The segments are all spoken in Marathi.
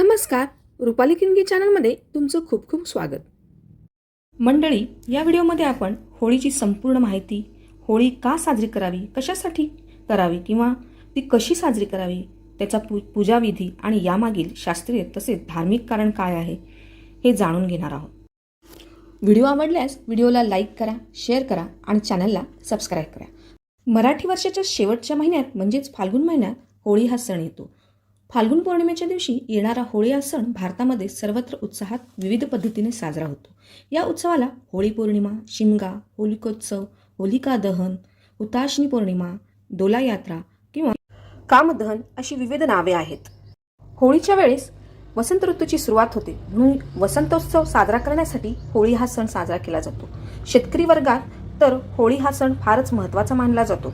नमस्कार रुपाली किंगी चॅनलमध्ये तुमचं खूप खूप स्वागत. मंडळी या व्हिडिओमध्ये आपण होळीची संपूर्ण माहिती होळी का साजरी करावी कशासाठी करावी किंवा ती कशी साजरी करावी त्याचा पू पूजाविधी आणि यामागील शास्त्रीय तसेच धार्मिक कारण काय आहे हे जाणून घेणार आहोत. व्हिडिओ आवडल्यास व्हिडिओला लाईक करा शेअर करा आणि चॅनलला सबस्क्राईब करा. मराठी वर्षाच्या शेवटच्या महिन्यात म्हणजेच फाल्गुन महिन्यात होळी हा सण येतो. फाल्गुन पौर्णिमेच्या दिवशी येणारा होळी हा सण भारतामध्ये सर्वत्र उत्साहात विविध पद्धतीने साजरा होतो. या उत्सवाला होळी पौर्णिमा शिमगा होलिकोत्सव होलिका दहन हुताशनी पौर्णिमा दोला यात्रा किंवा कामदहन अशी विविध नावे आहेत. होळीच्या वेळेस वसंत ऋतूची सुरुवात होते. म्हणून वसंतोत्सव साजरा करण्यासाठी होळी हा सण साजरा केला जातो. शेतकरी वर्गात तर होळी हा सण फारच महत्त्वाचा मानला जातो.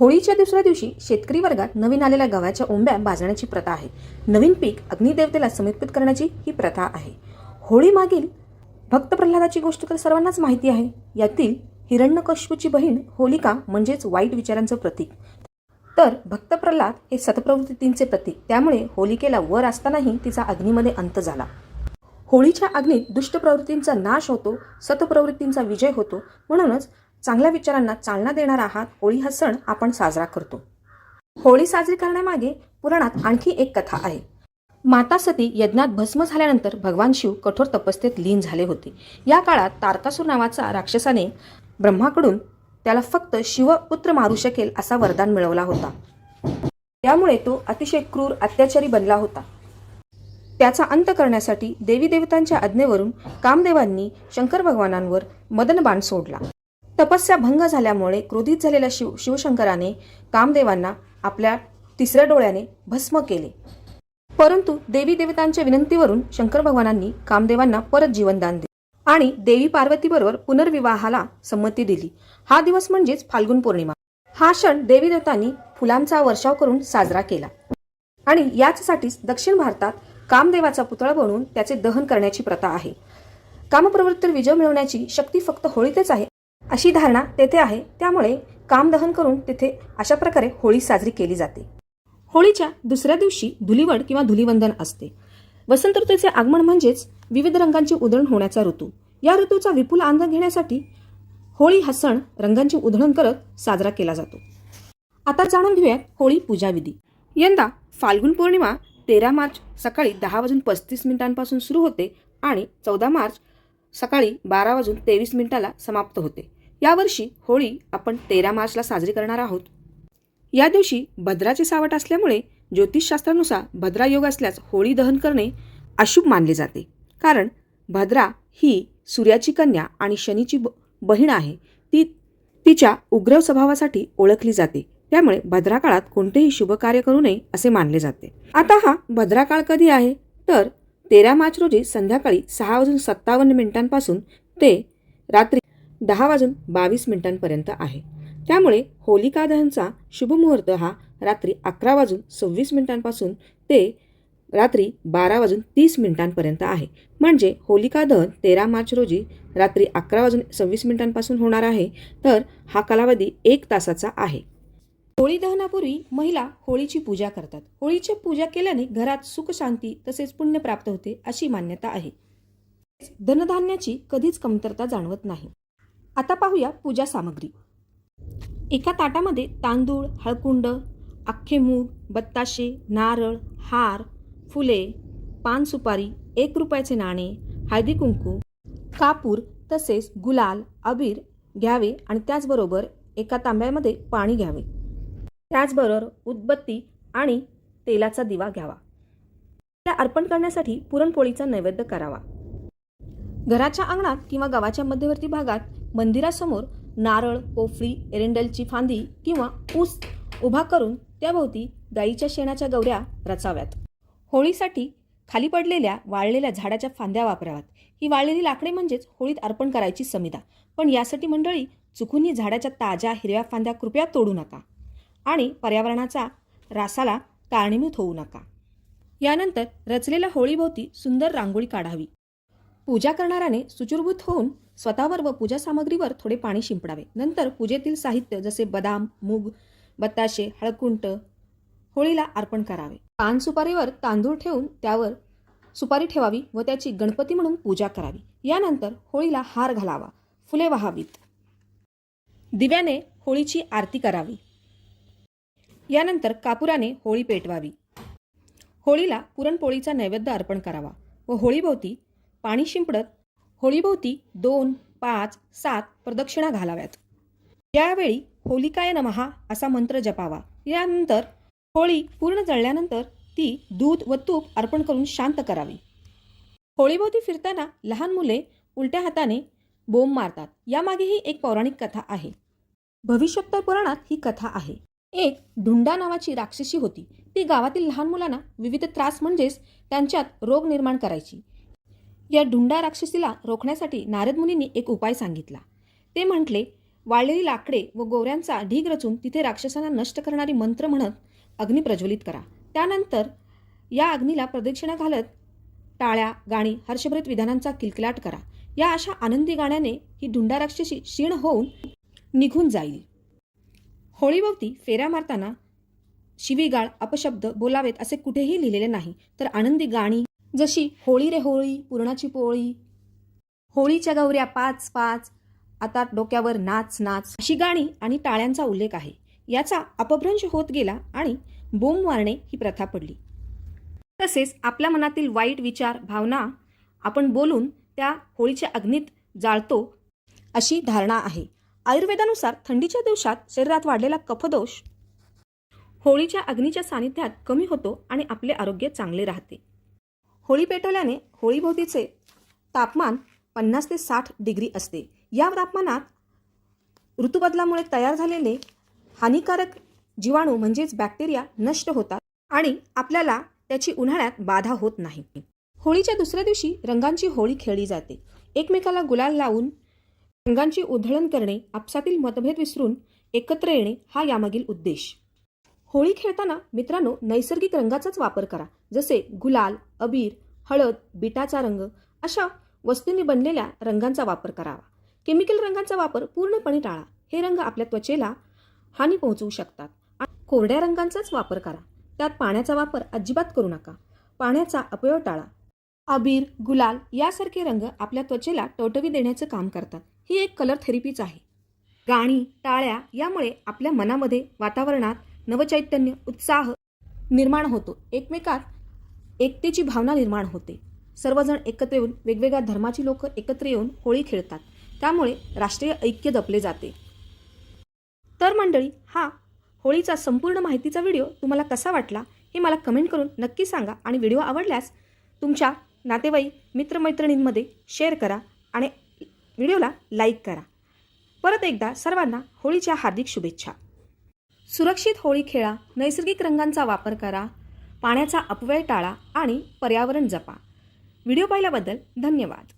होळीच्या दुसऱ्या दिवशी शेतकरी वर्गात नवीन आलेल्या गव्हाच्या ओंब्या भाजण्याची प्रथा आहे. नवीन पीक अग्निदेवतेला समर्पित करण्याची ही प्रथा आहे. होळी मागील भक्त प्रल्हादाची गोष्ट तर सर्वांनाच माहिती आहे. यातील हिरण्यकश्यपूची बहीण होलिका म्हणजेच वाईट विचारांचं प्रतीक. तर भक्त प्रल्हाद हे सतप्रवृत्तींचे प्रतीक. त्यामुळे होलिकेला वर असतानाही तिचा अग्नीमध्ये अंत झाला. होळीच्या अग्नीत दुष्ट प्रवृत्तींचा नाश होतो सतप्रवृत्तींचा विजय होतो. म्हणूनच चांगल्या विचारांना चालना देणारा हा होळी हा सण आपण साजरा करतो. होळी साजरी करण्यामागे पुराणात आणखी एक कथा आहे. माता सती यज्ञात भस्म झाल्यानंतर भगवान शिव कठोर तपस्येत लीन झाले होते. या काळात तारकासूर नावाचा राक्षसाने ब्रह्माकडून त्याला फक्त शिवपुत्र मारू शकेल असा वरदान मिळवला होता. त्यामुळे तो अतिशय क्रूर अत्याचारी बनला होता. त्याचा अंत करण्यासाठी देवी देवतांच्या आज्ञेवरून कामदेवांनी शंकर भगवानांवर मदन बाण सोडला. तपस्या भंग झाल्यामुळे क्रोधित झालेल्या शिव शिवशंकराने कामदेवांना आपल्या तिसऱ्या डोळ्याने भस्म केले. परंतु देवी देवतांच्या विनंतीवरून शंकर भगवानांनी कामदेवांना परत जीवनदान दिले आणि देवी पार्वतीबरोबर पुनर्विवाहाला संमती दिली. हा दिवस म्हणजेच फाल्गुन पौर्णिमा. हा क्षण देवी देवतांनी फुलांचा वर्षाव करून साजरा केला आणि याचसाठीच दक्षिण भारतात कामदेवाचा पुतळा बनवून त्याचे दहन करण्याची प्रथा आहे. कामप्रवृत्तीवर विजय मिळवण्याची शक्ती फक्त होळीतच आहे अशी धारणा तेथे आहे. त्यामुळे कामदहन करून तिथे अशा प्रकारे होळी साजरी केली जाते. होळीच्या दुसऱ्या दिवशी धुलीवड किंवा धुलीवंदन असते. वसंत ऋतूचे आगमन म्हणजेच विविध रंगांची उधळण होण्याचा ऋतू. या ऋतूचा विपुल आनंद घेण्यासाठी होळी हा सण रंगांची उधळण करत साजरा केला जातो. आता जाणून घेऊयात होळी पूजाविधी यंदा फाल्गुन पौर्णिमा तेरा मार्च सकाळी दहा वाजून पस्तीस मिनिटांपासून सुरू होते आणि चौदा मार्च सकाळी बारा वाजून तेवीस मिनिटाला समाप्त होते. यावर्षी होळी आपण तेरा मार्चला साजरी करणार आहोत. या दिवशी भद्राचे सावट असल्यामुळे ज्योतिषशास्त्रानुसार भद्रा योग असल्यास होळी दहन करणे अशुभ मानले जाते. कारण भद्रा ही सूर्याची कन्या आणि शनीची ब- बहीण आहे. ती तिच्या उग्र स्वभावासाठी ओळखली जाते. त्यामुळे भद्रा काळात कोणतेही शुभ कार्य करू नये असे मानले जाते. आता हा भद्रा काळ कधी आहे? तर तेरा मार्च रोजी संध्याकाळी सहा वाजून सत्तावन्न मिनिटांपासून ते रात्री दहा वाजून बावीस मिनिटांपर्यंत आहे. त्यामुळे होलिका दहनचा शुभमुहूर्त हा रात्री अकरा वाजून सव्वीस मिनिटांपासून ते रात्री बारा वाजून तीस मिनिटांपर्यंत आहे. म्हणजे होलिका दहन तेरा मार्च रोजी रात्री अकरा वाजून सव्वीस मिनिटांपासून होणार आहे. तर हा कालावधी एक तासाचा आहे. होळी दहनापूर्वी महिला होळीची पूजा करतात. होळीची पूजा केल्याने घरात सुख शांती तसेच पुण्य प्राप्त होते अशी मान्यता आहे. धनधान्याची कधीच कमतरता जाणवत नाही. आता पाहूया पूजा सामग्री. एका ताटामध्ये तांदूळ हळकुंड अख्खे मूग बत्ताशे नारळ हार फुले पान सुपारी एक रुपयाचे नाणे हळदी कुंकू कापूर तसेच गुलाल अबीर घ्यावे आणि त्याचबरोबर एका तांब्यामध्ये पाणी घ्यावे. त्याचबरोबर उदबत्ती आणि तेलाचा दिवा घ्यावा. त्या अर्पण करण्यासाठी पुरणपोळीचा नैवेद्य करावा. घराच्या अंगणात किंवा गावाच्या मध्यवर्ती भागात मंदिरासमोर नारळ पोफळी एरंडलची फांदी किंवा ऊस उभा करून त्याभोवती गाईच्या शेणाच्या गवऱ्या रचाव्यात. होळीसाठी खाली पडलेल्या वाळलेल्या झाडाच्या फांद्या वापराव्यात. ही वाळलेली लाकडे म्हणजेच होळीत अर्पण करायची समिदा पण यासाठी मंडळी चुकूनही झाडाच्या ताज्या हिरव्या फांद्या कृपया तोडू नका आणि पर्यावरणाचा रासाला कारणीभूत होऊ नका. यानंतर रचलेल्या होळीभोवती सुंदर रांगोळी काढावी. पूजा करणाऱ्याने सुचुरभूत होऊन स्वतःवर व पूजा सामग्रीवर थोडे पाणी शिंपडावे. नंतर पूजेतील साहित्य जसे बदाम मूग बत्ताशे हळकुंट होळीला अर्पण करावे. पान सुपारीवर तांदूळ ठेवून त्यावर सुपारी ठेवावी व त्याची गणपती म्हणून पूजा करावी. यानंतर होळीला हार घालावा. फुले वाहावीत. दिव्याने होळीची आरती करावी. यानंतर कापुराने होळी पेटवावी. होळीला पुरणपोळीचा नैवेद्य अर्पण करावा व होळीभोवती पाणी शिंपडत होळीभोवती दोन पाच सात प्रदक्षिणा घालाव्यात. यावेळी होलिकाय नमहा असा मंत्र जपावा. यानंतर होळी पूर्ण जळल्यानंतर ती दूध व तूप अर्पण करून शांत करावी. होळीभोवती फिरताना लहान मुले उलट्या हाताने बोंब मारतात. यामागेही एक पौराणिक कथा आहे. भविष्योत्तर पुराणात ही कथा आहे. एक ढुंडा नावाची राक्षसी होती. ती गावातील लहान मुलांना विविध त्रास म्हणजेच त्यांच्यात रोग निर्माण करायची. या ढुंडा राक्षसीला रोखण्यासाठी नारद मुनींनी एक उपाय सांगितला. ते म्हटले वाळलेली लाकडे व गोऱ्यांचा ढीग रचून तिथे राक्षसांना नष्ट करणारी मंत्र म्हणत अग्नी प्रज्वलित करा. त्यानंतर या अग्नीला प्रदक्षिणा घालत टाळ्या गाणी हर्षभरित विधानांचा किलकिलाट करा. या अशा आनंदी गाण्याने ही ढुंडा राक्षसी क्षीण होऊन निघून जाईल. होळीभोवती फेऱ्या मारताना शिवीगाळ अपशब्द बोलावेत असे कुठेही लिहिलेले नाही. तर आनंदी गाणी जशी होळी रे होळी पुरणाची पोळी. होळीच्या गौऱ्या पाच पाच आता डोक्यावर नाच नाच. अशी गाणी आणि टाळ्यांचा उल्लेख आहे. याचा अपभ्रंश होत गेला आणि बोंब मारणे ही प्रथा पडली. तसेच आपल्या मनातील वाईट विचार भावना आपण बोलून त्या होळीच्या अग्नीत जाळतो अशी धारणा आहे. आयुर्वेदानुसार थंडीच्या दिवसात शरीरात वाढलेला कफदोष होळीच्या अग्नीच्या सानिध्यात कमी होतो आणि आपले आरोग्य चांगले राहते. होळी पेटवल्याने होळीभोवतीचे तापमान पन्नास ते साठ डिग्री असते. या तापमानात ऋतुबदलामुळे तयार झालेले हानिकारक जीवाणू म्हणजेच बॅक्टेरिया नष्ट होतात आणि आपल्याला त्याची उन्हाळ्यात बाधा होत नाही. होळीच्या दुसऱ्या दिवशी रंगांची होळी खेळली जाते. एकमेकाला गुलाल लावून रंगांची उधळण करणे आपसातील मतभेद विसरून एकत्र येणे हा यामागील उद्देश. होळी खेळताना मित्रांनो नैसर्गिक रंगाचाच वापर करा. जसे गुलाल अबीर हळद बिटाचा रंग अशा वस्तूंनी बनलेल्या रंगांचा वापर करावा. केमिकल रंगांचा वापर पूर्णपणे टाळा. हे रंग आपल्या त्वचेला हानी पोहोचवू शकतात. आणि कोरड्या रंगांचाच वापर करा. त्यात पाण्याचा वापर अजिबात करू नका. पाण्याचा अपयोग टाळा. अबीर गुलाल यासारखे रंग आपल्या त्वचेला टवटवी देण्याचं काम करतात. ही एक कलर थेरपीच आहे. गाणी टाळ्या यामुळे आपल्या मनामध्ये वातावरणात नवचैतन्य उत्साह निर्माण होतो. एकमेकात एकतेची भावना निर्माण होते. सर्वजण एकत्र येऊन वेगवेगळ्या धर्माची लोक एकत्र येऊन होळी खेळतात. त्यामुळे राष्ट्रीय ऐक्य जपले जाते. तर मंडळी हा होळीचा संपूर्ण माहितीचा व्हिडिओ तुम्हाला कसा वाटला हे मला कमेंट करून नक्की सांगा आणि व्हिडिओ आवडल्यास तुमच्या नातेवाईक मित्रमैत्रिणींमध्ये शेअर करा आणि व्हिडिओला लाईक करा. परत एकदा सर्वांना होळीच्या हार्दिक शुभेच्छा. सुरक्षित होळी खेळा नैसर्गिक रंगांचा वापर करा पाण्याचा अपव्यय टाळा आणि पर्यावरण जपा. व्हिडिओ पाहिल्याबद्दल धन्यवाद.